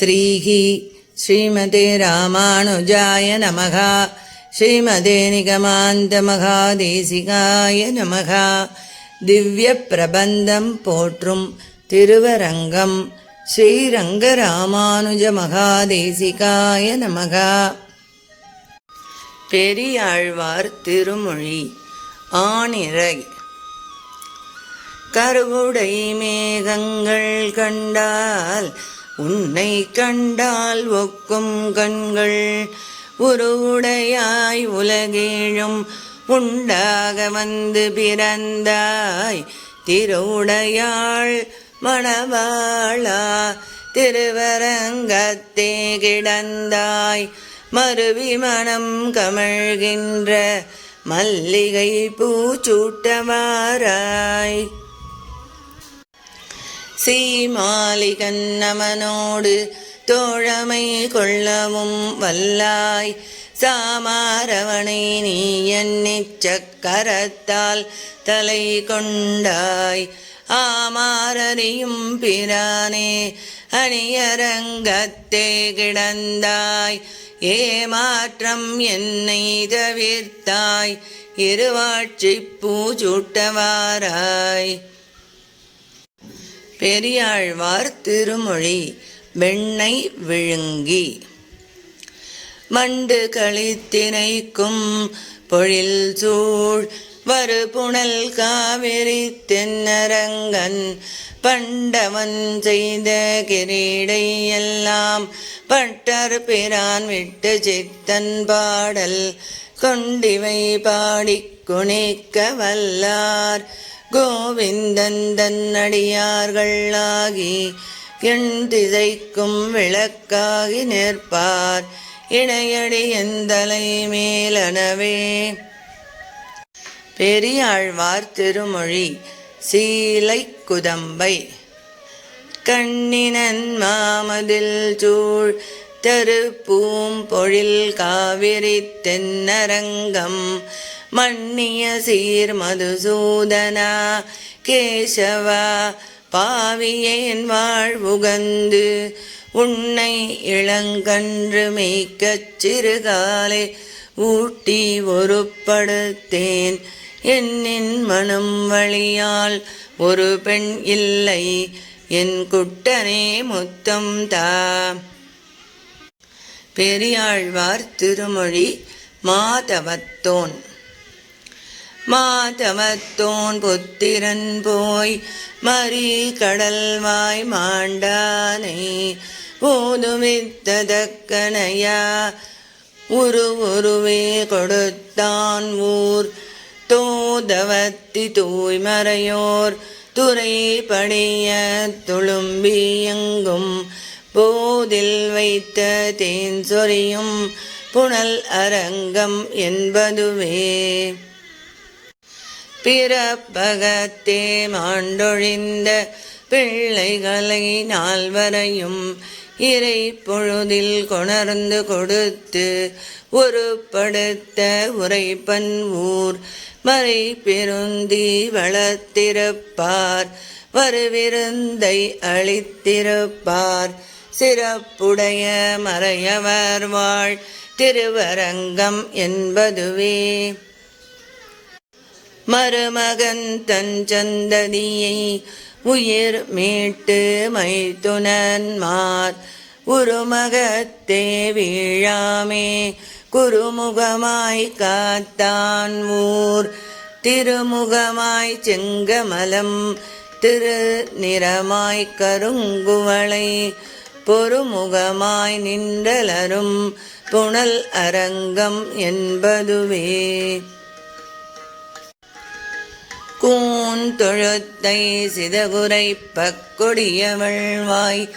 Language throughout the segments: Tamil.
ஸ்ரீஹி ஸ்ரீமதே ராமானுஜாய நமகா. ஸ்ரீமதே நிகமாந்த மகாதேசிகாய நமகா. திவ்ய பிரபந்தம் போற்றும் திருவரங்கம். ஸ்ரீரங்க ராமானுஜ மகாதேசிகாய நமகா. பெரியாழ்வார் திருமொழி ஆனிறை கருவுடை மேகங்கள் கண்டால் உன்னை கண்டால் ஒக்கும் கண்கள் உருவுடையாய் உலகேழும் உண்டாக வந்து பிறந்தாய். திருவுடையாள் மணவாளா திருவரங்கத்தே கிடந்தாய். மருவி மனம் கமழ்கின்ற மல்லிகை பூச்சூட்டவாராய் சீமாலிகன் தோழமை கொள்ளவும் வல்லாய். சாமாரவனை நீ எண்ணிச்சக்கரத்தால் தலை கொண்டாய். ஆமாரறியும் பிரானே அணியரங்கத்தே கிடந்தாய். ஏமாற்றம் என்னை தவிர்த்தாய் இருவாட்சி பூச்சூட்டவாராய் பெரியாழ்வார் திருமொழி வெண்ணை விழுங்கி மண்டு களித்தினைக்கும் பொழில் சூழ் வரு புனல் காவிரி தென்னரங்கன் பண்டவன் செய்த கிரீடை எல்லாம் பட்டர் பிரான் விட்டு சித்தன் பாடல் கொண்டிவை பாடிக் குணிக்க வல்லார். கோவிந்தன் தன்னடியார்கள் ஆகி எண் திசைக்கும் விளக்காகி நிற்பார். இணையடி எந்தலை மேலனவே பெரியாழ்வார் திருமொழி சீலை குதம்பை. கண்ணினன் மாமதில் சூழ் தருப்பூம் பொழில் காவிரி தென்னரங்கம். மன்னிய சீர் மதுசூதனா கேசவா பாவியேன் வாழ்வுகந்து உன்னை இளங்கன்று மேய்க்கச் சிறுகாலை ஊட்டி ஒருப்படுத்தேன். என்னின் மனம் வழியால் ஒரு பெண் இல்லை என் குட்டனே முத்தம் தா. பெரியாழ்வார் திருமொழி மாதவத்தோன். மாதமத்தோன் புத்திரன் போய் மறி கடல்வாய் மாண்டானை. ஊதுமித்ததக்கனையா உரு உருவே கொடுத்தான் ஊர். தோதவத்தி தூய்மறையோர் துறை படிய துளும்பியங்கும் போதில் வைத்த தேன் சொரியும் புனல் அரங்கம் என்பதுவே. பிறப்பகத்தே மாண்டொழிந்த பிள்ளைகளை நால்வரையும் இறை பொழுதில் கொணர்ந்து கொடுத்து உருப்படுத்த உரைப்பன் ஊர் மறை பெருந்தி வளர்த்திருப்பார் வருவிருந்தை அளித்திருப்பார். சிறப்புடைய மறையவர் வாழ் திருவரங்கம் என்பதுவே. மருமகன் தன் சந்ததியை உயிர் மீட்டு மைத்துனன்மார் உருமகத்தே வீழாமே குருமுகமாய் காத்தான் ஊர். திருமுகமாய் செங்கமலம் திரு நிறமாய் கருங்குவளை. பொறுமுகமாய் நின்றலரும் புனல் அரங்கம் என்பதுவே. கூந்தொழுத்தை சிதகுரை பக்கொடியவள்வாய்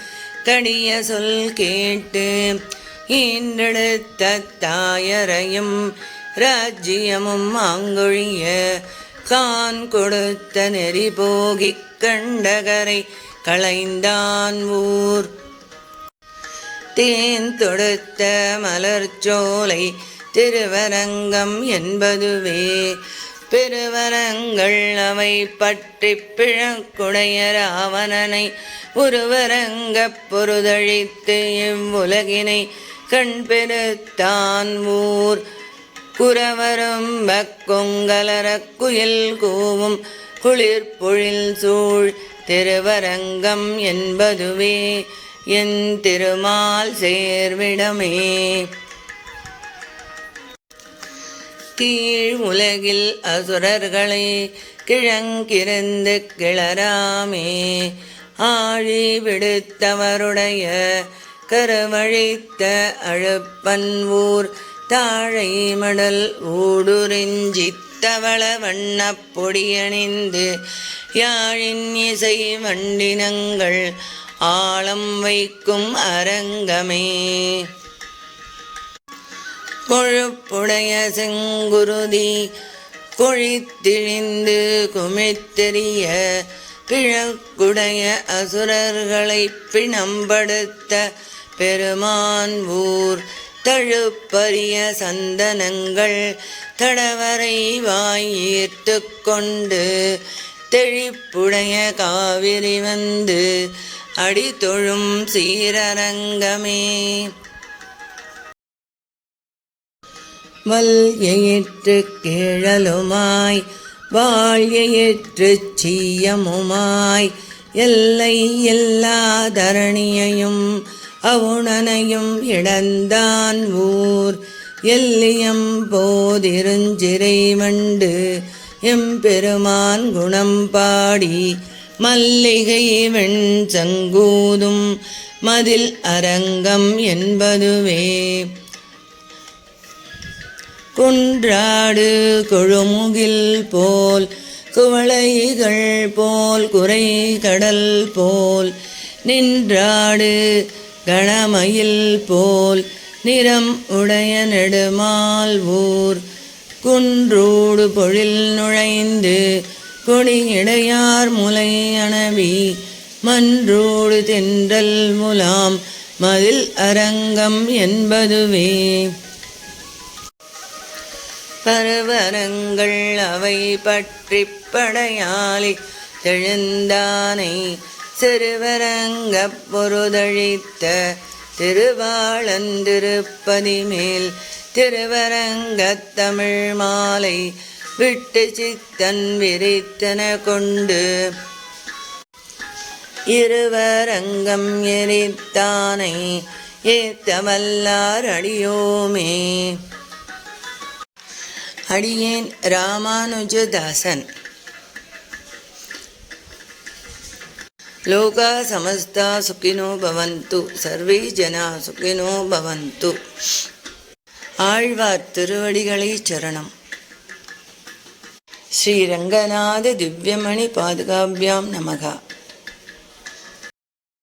கடிய சொல் கேட்டு ஈன்றெடுத்த தாயரையும் ராஜ்யமும் ஆங்கொழிய கான் கொடுத்த நெறி போகிக் கண்டகரை களைந்தான் ஊர். தேன் தொடுத்த மலர்ச்சோலை திருவரங்கம் என்பதுவே பெருவரங்கள் அவை பற்றி பிழக்குடைய ராவணனை ஒருவரங்கப் பொருதழித்து இவ்வுலகினை கண் பெருத்தான் ஊர். குறவரும் கொங்கலரக் குயில் கூவும் குளிர்பொழில் சூழ் திருவரங்கம் என்பதுவே என் திருமால் சேர்விடமே. கீழ் உலகில் அசுரர்களை கிழங்கிருந்து கிளராமே. ஆழி விடுத்தவருடைய கருமழித்த அழுப்பன்வூர் தாழை மடல் ஊடுரிஞ்சித்தவள வண்ணப் பொடியணிந்து யாழின் இசை வண்டினங்கள் ஆழம் வைக்கும் அரங்கமே. கொழுப்புடைய செங்குருதி குழித்திழிந்து குமித்தெறிய பிழக்குடைய அசுரர்களை பிணம்படுத்த பெருமான் ஊர் தழுப்பரிய சந்தனங்கள் தடவரை வாயீர்த்து கொண்டு தெழிப்புடைய காவிரி வந்து அடிதொழும் சீரரங்கமே. வல்யற்று கிழலுமாய் வாழ்யற்று சீயமுமாய் எல்லை எல்லா தரணியையும் அவுணனையும் இழந்தான் ஊர். எல்லியம் போதிருஞ்சிறை மண்டு எம்பெருமான் குணம் பாடி மல்லிகை வெண் சங்கூதும் மதில் அரங்கம் என்பதுவே. குன்றாடு கொழுமுகில் போல் குவளைகள் போல் குறை கடல் போல் நின்றாடு கணமயில் போல் நிறம் உடைய நெடுமால் ஊர் குன்றூடு பொழில் நுழைந்து கொடியிடையார் முலை அணவி மன்றோடு தென்றல் முலாம் மதில் அரங்கம் என்பதுவே. பருவரங்கள் அவை பற்றி படையாளி தெழுந்தானை சிறுவரங்கப் பொருதழித்த திருவாளந்திருப்பதி மேல் திருவரங்கத் தமிழ் மாலை விட்டு சித்தன் விரித்தன கொண்டு. இருவரங்கம் எரித்தானை ஏத்தவல்லார் அடியோமே. அடியேன் ராமானுஜதாசன். லோகா சமஸ்தா சுகினோ பவந்து சர்வே ஜனா சுகினோ பவந்து. ஆழ்வார் திருவடிகளை சரணம். ஸ்ரீரங்கநாத திவ்யமணி பாதுகாபியாம் நமகா.